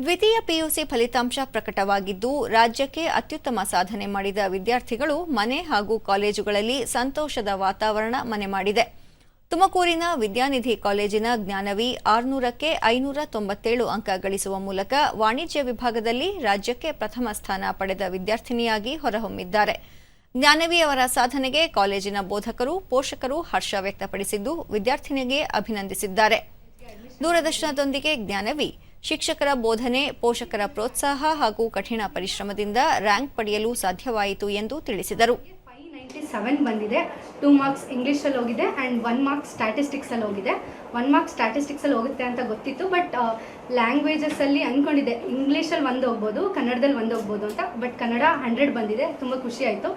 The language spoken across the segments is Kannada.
ದ್ವಿತೀಯ ಪಿಯುಸಿ ಫಲಿತಾಂಶ ಪ್ರಕಟವಾಗಿದ್ದು, ರಾಜ್ಯಕ್ಕೆ ಅತ್ಯುತ್ತಮ ಸಾಧನೆ ಮಾಡಿದ ವಿದ್ಯಾರ್ಥಿಗಳು ಮನೆ ಹಾಗೂ ಕಾಲೇಜುಗಳಲ್ಲಿ ಸಂತೋಷದ ವಾತಾವರಣ ಮನೆ ಮಾಡಿದೆ. ತುಮಕೂರಿನ ವಿದ್ಯಾನಿಧಿ ಕಾಲೇಜಿನ ಜ್ಞಾನವಿ ಆರುನೂರಕ್ಕೆ ಐನೂರ ತೊಂಬತ್ತೇಳು ಅಂಕ ಗಳಿಸುವ ಮೂಲಕ ವಾಣಿಜ್ಯ ವಿಭಾಗದಲ್ಲಿ ರಾಜ್ಯಕ್ಕೆ ಪ್ರಥಮ ಸ್ಥಾನ ಪಡೆದ ವಿದ್ಯಾರ್ಥಿನಿಯಾಗಿ ಹೊರಹೊಮ್ಮಿದ್ದಾರೆ. ಜ್ಞಾನವಿ ಅವರ ಸಾಧನೆಗೆ ಕಾಲೇಜಿನ ಬೋಧಕರು, ಪೋಷಕರು ಹರ್ಷ ವ್ಯಕ್ತಪಡಿಸಿದ್ದು, ವಿದ್ಯಾರ್ಥಿನಿಗೆ ಅಭಿನಂದಿಸಿದ್ದಾರೆ. ದೂರದರ್ಶನದೊಂದಿಗೆ ಜ್ಞಾನವಿ. ಶಿಕ್ಷಕರ ಬೋಧನೆ, ಪೋಷಕರ ಪ್ರೋತ್ಸಾಹ ಹಾಗೂ ಕಠಿಣ ಪರಿಶ್ರಮದಿಂದ ರ್ಯಾಂಕ್ ಪಡೆಯಲು ಸಾಧ್ಯವಾಯಿತು ಎಂದು ತಿಳಿಸಿದರು. ಸೆವೆನ್ ಬಂದಿದೆ. ಟೂ ಮಾರ್ಕ್ಸ್ ಇಂಗ್ಲೀಷಲ್ಲಿ ಹೋಗಿದೆ ಆ್ಯಂಡ್ ಒನ್ ಮಾರ್ಕ್ಸ್ ಸ್ಟ್ಯಾಟಿಸ್ಟಿಕ್ಸಲ್ಲಿ ಹೋಗಿದೆ. ಒನ್ ಮಾರ್ಕ್ಸ್ ಸ್ಟ್ಯಾಟಿಸ್ಟಿಕ್ಸಲ್ಲಿ ಹೋಗುತ್ತೆ ಅಂತ ಗೊತ್ತಿತ್ತು ಬಟ್ ಲ್ಯಾಂಗ್ವೇಜಸಲ್ಲಿ ಅಂದ್ಕೊಂಡಿದ್ದೆ ಇಂಗ್ಲೀಷಲ್ಲಿ ಒಂದು ಹೋಗ್ಬೋದು, ಕನ್ನಡದಲ್ಲಿ ಒಂದು ಹೋಗ್ಬೋದು ಅಂತ ಬಟ್ ಕನ್ನಡ ಹಂಡ್ರೆಡ್ ಬಂದಿದೆ. ತುಂಬ ಖುಷಿ ಆಯಿತು.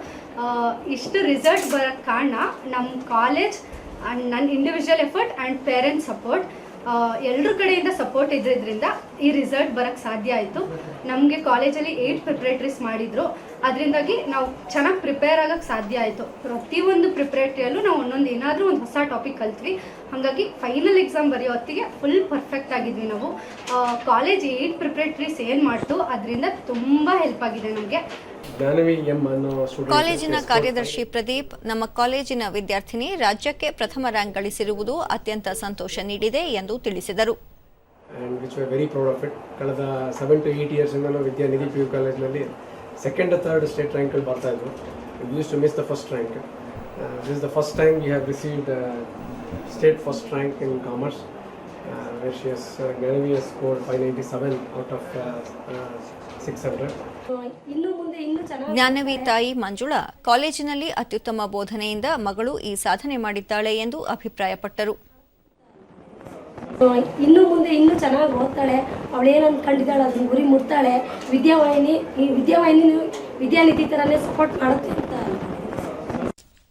ಇಷ್ಟು ರಿಸಲ್ಟ್ ಬರೋಕ್ಕೆ ಕಾರಣ ನಮ್ಮ ಕಾಲೇಜ್ ಆ್ಯಂಡ್ ನನ್ನ individual effort and parents support ಎಲ್ಲರ ಕಡೆಯಿಂದ ಸಪೋರ್ಟ್ ಇದ್ದಿದ್ದರಿಂದ ಈ ರಿಸಲ್ಟ್ ಬರೋಕ್ಕೆ ಸಾಧ್ಯ ಆಯಿತು. ನಮಗೆ ಕಾಲೇಜಲ್ಲಿ ಏಯ್ಟ್ ಪ್ರಿಪ್ರೇಟ್ರೀಸ್ ಮಾಡಿದರು. ಅದರಿಂದಾಗಿ ನಾವು ಚೆನ್ನಾಗಿ ಪ್ರಿಪೇರ್ ಆಗೋಕ್ಕೆ ಸಾಧ್ಯ ಆಯಿತು. ಪ್ರತಿಯೊಂದು ಪ್ರಿಪ್ರೇಟ್ರಿಯಲ್ಲೂ ನಾವು ಒಂದೊಂದು ಏನಾದರೂ ಒಂದು ಹೊಸ ಟಾಪಿಕ್ ಕಲ್ತ್ವಿ. ಹಾಗಾಗಿ ಫೈನಲ್ ಎಕ್ಸಾಮ್ ಬರೆಯೋ ಹೊತ್ತಿಗೆ ಫುಲ್ ಪರ್ಫೆಕ್ಟ್ ಆಗಿದ್ವಿ ನಾವು. ಕಾಲೇಜ್ ಏಯ್ಟ್ ಪ್ರಿಪ್ರೇಟ್ರೀಸ್ ಏನು ಮಾಡ್ತು? ಅದರಿಂದ ತುಂಬ ಹೆಲ್ಪ್ ಆಗಿದೆ ನಮಗೆ. ಕಾಲೇಜಿನ ಕಾರ್ಯದರ್ಶಿ ಪ್ರದೀಪ್ ನಮ್ಮ ಕಾಲೇಜಿನ ವಿದ್ಯಾರ್ಥಿನಿ ರಾಜ್ಯಕ್ಕೆ ಪ್ರಥಮ ರ್ಯಾಂಕ್ ಗಳಿಸಿರುವುದು ಅತ್ಯಂತ ಸಂತೋಷ ನೀಡಿದೆ ಎಂದು ತಿಳಿಸಿದರು. And which we very proud of it ಕಳೆದ ಸೆವೆನ್ ಟು ಏಯ್ಟ್ ಇಯರ್ಸ್ ನಾವು ವಿದ್ಯಾನಿಧಿ ಪಿ ಯು ಕಾಲೇಜ್ನಲ್ಲಿ ಸೆಕೆಂಡ್ ಥರ್ಡ್ ಸ್ಟೇಟ್ ರ್ಯಾಂಕಲ್ಲಿ ಬರ್ತಾ ಇದ್ದರು used to miss the first rank this the first time you have received state first rank in commerce wear she has Jnanavi Ganavia score five ninety of out of six hundred ಇನ್ನು ಮುಂದೆ ಇನ್ನು ಚೆನ್ನಾಗಿ ಜ್ಞಾನವಿ ತಾಯಿ ಮಂಜುಳಾ ಕಾಲೇಜಿನಲ್ಲಿ ಅತ್ಯುತ್ತಮ ಬೋಧನೆಯಿಂದ ಮಗಳು ಈ ಸಾಧನೆ ಮಾಡಿದ್ದಾಳೆ ಎಂದು ಅಭಿಪ್ರಾಯಪಟ್ಟರು. ಇನ್ನು ಮುಂದೆ ಇನ್ನೂ ಚೆನ್ನಾಗಿ ಓದ್ತಾಳೆ. ಅವಳು ಏನು ಅಂದ್ಕೊಂಡಿದ್ದಾಳೆ ಅದನ್ನ ಗುರಿ ಮುಟ್ತಾಳೆ. ವಿದ್ಯಾವಾಹಿನಿ ಈ ವಿದ್ಯಾವಾಹಿನಿ ವಿದ್ಯಾನಿಧಿ ಥರನೇ ಸಪೋರ್ಟ್ ಮಾಡುತ್ತೆ ಅಂತ